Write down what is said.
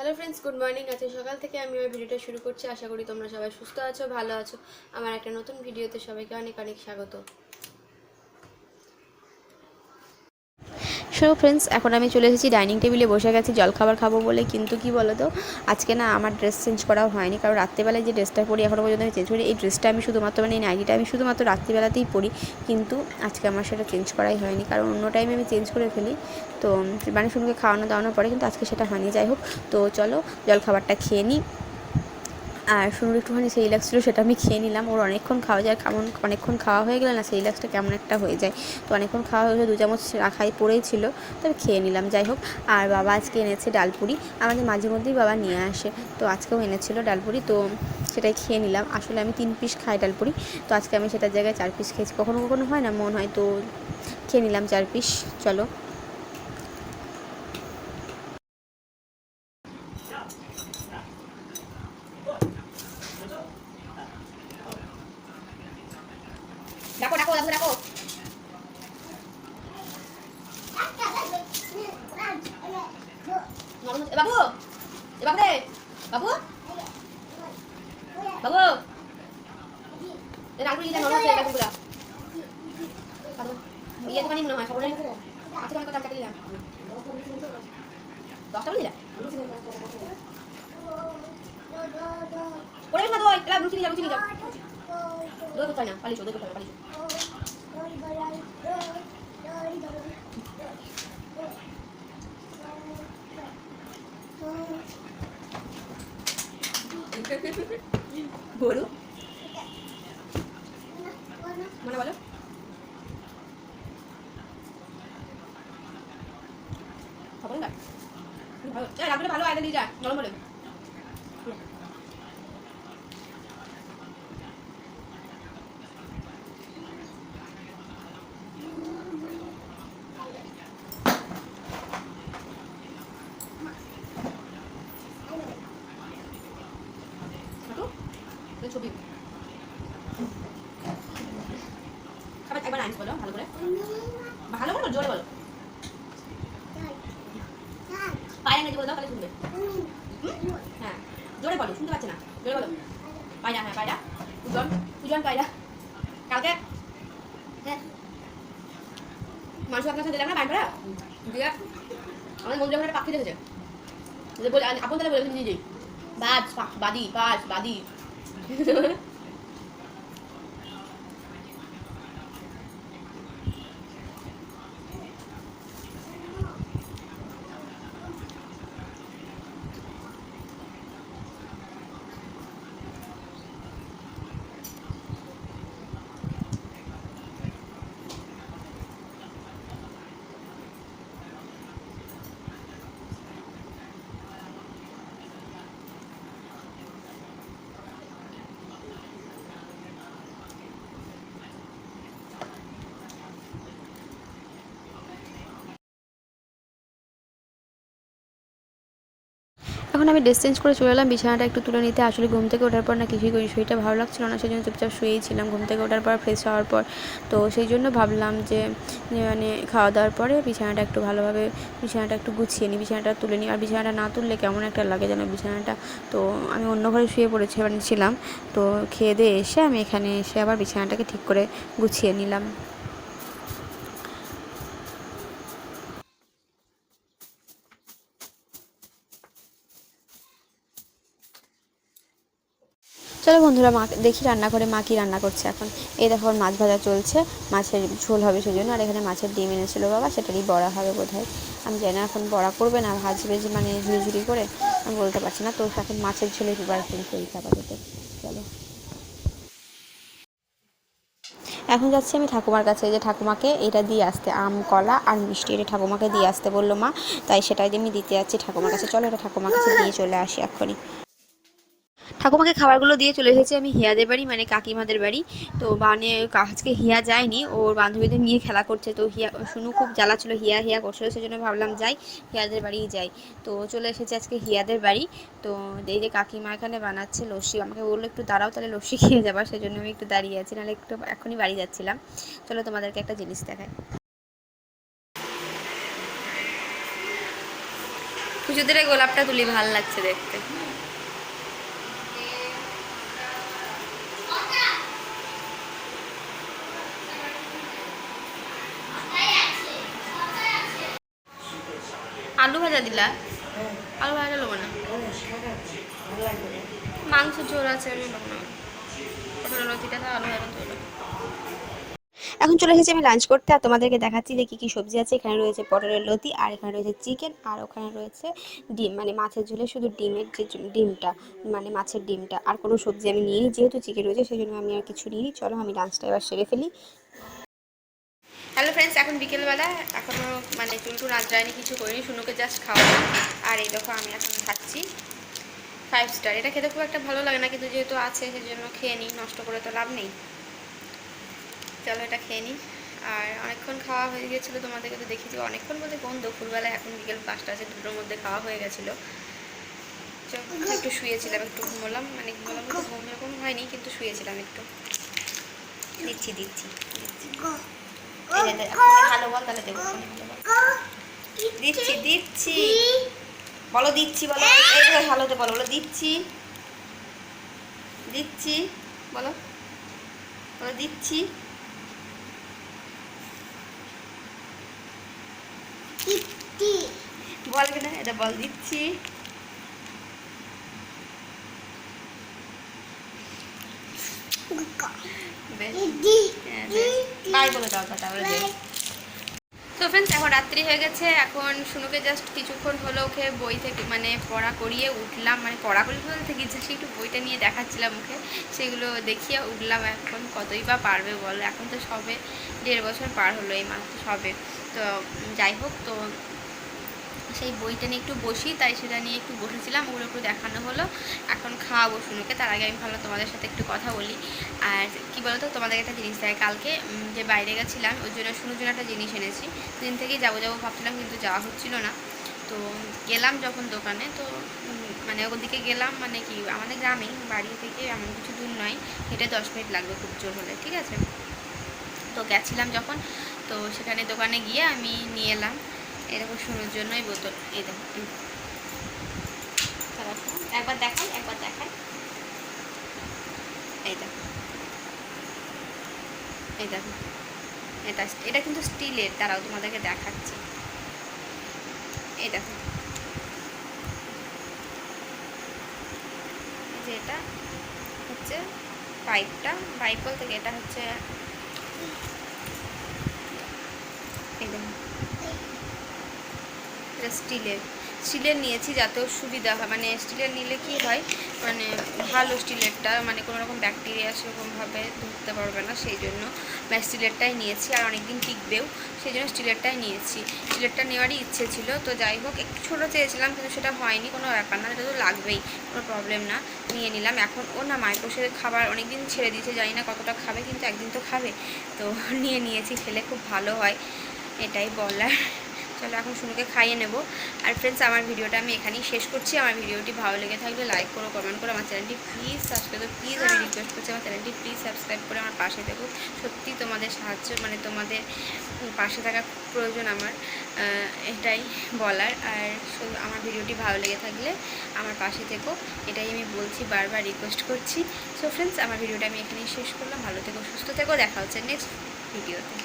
Hello friends good morning আজকে সকাল থেকে আমি আমার ভিডিওটা শুরু করছি। আশা করি তোমরা সবাই সুস্থ আছো, ভালো আছো। আমার একটা নতুন ভিডিওতে সবাইকে অনেক অনেক স্বাগত। সো ফ্রেন্ডস, এখন আমি চলে এসেছি ডাইনিং টেবিলে বসে গেছি জলখাবার খাব বলে। কিন্তু কি বলো তো আজকে না আমার ড্রেস চেঞ্জ করাও হয়নি, কারণ রাত্রিবেলায় যে ড্রেসটা পরি এখনও পর্যন্ত আমি চেঞ্জ করি এই ড্রেসটা আমি শুধুমাত্র মানে এই নাইটিটা আমি শুধুমাত্র রাত্রিবেলাতেই পরি, কিন্তু আজকে আমার সেটা চেঞ্জ করাই হয়নি, কারণ অন্য টাইমে আমি চেঞ্জ করে ফেলি। তো মানে শুনুকে খাওয়ানো দাওয়ানোর পরে কিন্তু আজকে সেটা হয়নি। যাই হোক, তো চলো জলখাবারটা খেয়ে নিই। আর শুনুর একটুখানি সেই ছিল, সেটা আমি খেয়ে নিলাম। ওর অনেকক্ষণ খাওয়া যায়, কেমন অনেকক্ষণ খাওয়া হয়ে গেলে না সেই লাক্সটা কেমন একটা হয়ে যায়। তো অনেকক্ষণ খাওয়া হয়েছে দু চামচ রাখাই পড়েই ছিল তবে খেয়ে নিলাম, যাই হোক। আর বাবা আজকে এনেছে ডালপুরি আমাদের মাঝে মধ্যেই বাবা নিয়ে আসে, তো আজকেও এনেছিল ডালপুরি তো সেটাই খেয়ে নিলাম। আসলে আমি তিন পিস খাই ডালপুরি তো আজকে আমি সেটার জায়গায় চার পিস খেয়েছি। কখনো কখনো হয় না, মন হয় তো খেয়ে নিলাম চার পিস, চলো। বাবু, এ বাবু বাবু। বাবু। এ রাখুন এটা নরম আছে এটা কুকুরা ইয়ে দোকানে মনে হয়, খবর নেই। আজকে না দই? লুচি নিয়ে যাও লুচি নিয়ে দই হয় হয় গরু মানে বলো। ভালো। ভালো দিয়ে যা বলো বলে ছোট এই ছবি একবার আইস বলো ভালো করে? ভালো করে বলো, জোরে বলো। পায়ে না বলে দাও তাহলে শুনবে। হ্যাঁ জোরে বলো শুনতে পাচ্ছে না। জোরে বলো। পায়রা হ্যাঁ পায়রা। পূজন পূজন পায়রা। কালকে? হ্যাঁ মানুষ আপনার সাথে দিলাম না পাড়া দিয়ে আমাদের মন্দিরে একটা পাখি দেখেছে। বলে তাহলে বলেছেন নিজেই। বাজ বাদি বাজ বাদি। এখন আমি ড্রেস চেঞ্জ করে চলে এলাম, বিছানাটা একটু তুলে নিতে। আসলে ঘুম থেকে ওঠার পর না কিছুই করি শরীরটা ভালো লাগছিল না সেই জন্য চুপচাপ শুয়েই ছিলাম। ঘুম থেকে ওঠার পর ফ্রেশ হওয়ার পর, তো সেই জন্য ভাবলাম যে মানে খাওয়া দাওয়ার পরে বিছানাটা একটু ভালোভাবে, বিছানাটা একটু গুছিয়ে নিই, বিছানাটা তুলে নিই। আর বিছানাটা না তুললে কেমন একটা লাগে যেন বিছানাটা? তো আমি অন্য ঘরে শুয়ে পড়েছি মানে ছিলাম। তো খেয়ে দিয়ে এসে আমি এখানে এসে আবার বিছানাটাকে ঠিক করে গুছিয়ে নিলাম। চলো বন্ধুরা মা, দেখি রান্নাঘরে মা কি রান্না করছে এখন। এই দেখো মাছ ভাজা চলছে, মাছের ঝোল হবে সেই জন্য আর এখানে মাছের ডিম এনেছিল বাবা, সেটারই বড়া হবে বোধ হয় আমি জানি না এখন বড়া করবে না, ভাজবে যে মানে ঝুড়ি করে, আমি বলতে পারছি না। তো এখন মাছের ঝোলে প্রিপারেশন চলছে আপাতত। চলো। এখন যাচ্ছি আমি ঠাকুমার কাছে যে ঠাকুমাকে এটা দিয়ে আসতে, আম, কলা আর মিষ্টি, এটা ঠাকুমাকে দিয়ে আসতে বলল মা, তাই সেটাই আমি দিতে যাচ্ছি ঠাকুমার কাছে। চলো এটা ঠাকুমার কাছে দিয়ে চলে আসি এক্ষুনি। ঠাকুমাকে খাবারগুলো দিয়ে চলে এসেছি আমি হিয়াদের বাড়ি মানে কাকিমাদের বাড়ি। তো মানে আজকে হিয়া যায়নি, ওর বান্ধবীদের নিয়ে খেলা করছে। তো হিয়া, শুনু খুব জ্বালা ছিল হিয়া হিয়া করছিল, সেজন্য ভাবলাম যাই হিয়াদের বাড়িই যাই। তো চলে এসেছি আজকে হিয়াদের বাড়ি। তো এই যে কাকিমা এখানে বানাচ্ছে লস্যি, আমাকে বলল একটু দাঁড়াও, তাহলে লস্যি খেয়ে যাবার, সেজন্য আমি একটু দাঁড়িয়ে আছি, নাহলে একটু এখনই বাড়ি যাচ্ছিলাম। চলো তোমাদেরকে একটা জিনিস দেখাই। পুজোদের গোলাপটা তুলি, ভালো লাগছে দেখতে। আলু ভাজা দিলা? আলু ভাজা লোবো না? মাংস ঝোল আছে আলু ভাজা এখন চলে এসেছি আমি লাঞ্চ করতে, আর তোমাদেরকে দেখাচ্ছি যে কী কী সবজি আছে। এখানে রয়েছে পটলের লতি, আর এখানে রয়েছে চিকেন আর ওখানে রয়েছে ডিম। মানে মাছের ঝোলে শুধু ডিমের যে ডিমটা মানে মাছের ডিমটা। আর কোনো সবজি আমি নিয়ে নিই যেহেতু চিকেন রয়েছে সেই জন্য আমি আর কিছু নিই চলো আমি লাঞ্চটা এবার সেরে ফেলি। হ্যালো ফ্রেন্ডস এখন বিকেলবেলা। এখনও মানে চুলটু নাচ যায়নি, কিছু করিনি। শুনুকে জাস্ট খাওয়ালাম। আর এই দেখো, আমি এখন খাচ্ছি ফাইভ স্টার এটা খেতে খুব একটা ভালো লাগে না, কিন্তু যেহেতু আছে সেই জন্য খেয়ে নিই, নষ্ট করে তো লাভ নেই। চলো এটা খেয়ে নিই। আর অনেকক্ষণ খাওয়া হয়ে গিয়েছিল, তোমাদেরকে তো দেখেছি অনেকক্ষণ বলতে কোন দুপুরবেলা এখন বিকেল পাঁচটা আছে, দুটোর মধ্যে খাওয়া হয়ে গেছিল। একটু শুয়েছিলাম, একটু ঘুমোলাম। মানে ঘুমোলাম ঘুম এরকম হয়নি, কিন্তু শুয়েছিলাম একটু। দিচ্ছি দিচ্ছি দিচ্ছি। ভালো বল তাহলে দেবো। ভালো বল। দিচ্ছি। দিচ্ছি বলো দিচ্ছি বলো। এই ভালোতে বলো বলো দিচ্ছি। দিচ্ছি বলো। বলো দিচ্ছি। বলবে না এটা বল দিচ্ছি। বাই বলে দাও তাহলে তো ফ্রেন্ডস এখন রাত্রি হয়ে গেছে। এখন শুনুকে জাস্ট কিছুক্ষণ হলো ওকে বই থেকে মানে পড়া করিয়ে উঠলাম। মানে পড়া করি বলতে কি জাস্ট একটু বইটা নিয়ে দেখাচ্ছিলাম ওকে। সেগুলো দেখিয়ে উঠলাম এখন। কতই বা পারবে বলো? এখন তো সবে দেড় বছর পার হলো এই মাত্র সবে। তো যাই হোক তো সেই বইটা নিয়ে একটু বসি, তাই সেটা নিয়ে একটু বসেছিলাম, ওগুলো একটু দেখানো হলো। এখন খাওয়াবো শুনুকে তার আগে আমি ভালো তোমাদের সাথে একটু কথা বলি। আর কি বলতো, তোমাদের একটা জিনিস দেয় কালকে যে বাইরে গেছিলাম, ওই জন্য শুনুর জন্য একটা জিনিস এনেছি। দিন থেকেই যাব যাব ভাবছিলাম, কিন্তু যাওয়া হচ্ছিল না। তো গেলাম যখন দোকানে, তো মানে ওদিকে গেলাম মানে কি, আমাদের গ্রামেই, বাড়ি থেকে এমন কিছু দূর নয়, হেঁটে দশ মিনিট লাগবে খুব জোর হলে, ঠিক আছে? তো গেছিলাম যখন, তো সেখানে দোকানে গিয়ে আমি নিয়ে এলাম। এরকম শুনুর জন্য এই বোতল, এই দেখো। একবার দেখাই একবার দেখাই এই দেখো। এই দেখো। এটা এটা কিন্তু স্টিলের তারাও তোমাদেরকে দেখাচ্ছি। এই দেখো। যে এটা হচ্ছে পাইপটা পাইপ বলতে এটা হচ্ছে এই দেখো এটা স্টিলের স্টিলের নিয়েছি যাতে ওর সুবিধা হয়। মানে স্টিলের নিলে কি হয় মানে ভালো স্টিলেরটা মানে কোনো রকম ব্যাকটেরিয়া সেরকমভাবে ধরতে পারবে না, সেই জন্য স্টিলেরটাই নিয়েছি। আর অনেক দিন টিকবেও, সেই জন্য স্টিলেরটাই নিয়েছি। স্টিলেরটা নেওয়ারই ইচ্ছে ছিল, তো যাই হোক, একটু ছোটো চেয়েছিলাম, কিন্তু সেটা হয়নি, কোনো ব্যাপার না এটা তো লাগবেই, কোনো প্রবলেম না। নিয়ে নিলাম, এখন ও না মাইক্রোসের খাবার অনেক দিন ছেড়ে দিয়েছে, জানি না কতটা খাবে, কিন্তু একদিন তো খাবে। তো নিয়ে নিয়েছি, খেলে খুব ভালো হয়, এটাই বলার। চলো এখন শুনুকে খাইয়ে নেব। আর ফ্রেন্ডস আমার ভিডিওটা আমি এখানেই শেষ করছি। আমার ভিডিওটি ভালো লেগে থাকলে লাইক করো কমেন্ট করো, আমার চ্যানেলটি প্লিজ সাবস্ক্রাইব করো। প্লিজ আমি রিকোয়েস্ট করছি আমার চ্যানেলটি প্লিজ সাবস্ক্রাইব করে আমার পাশে থেকো। সত্যি তোমাদের সাহায্য মানে তোমাদের পাশে থাকার প্রয়োজন আমার এটাই বলার। আর আমার ভিডিওটি ভালো লেগে থাকলে আমার পাশে থেকো। এটাই আমি বলছি, বারবার রিকোয়েস্ট করছি। সো ফ্রেন্ডস আমার ভিডিওটা আমি এখানেই শেষ করলাম। ভালো থেকো, সুস্থ থেকো। দেখা হচ্ছে নেক্সট ভিডিওতে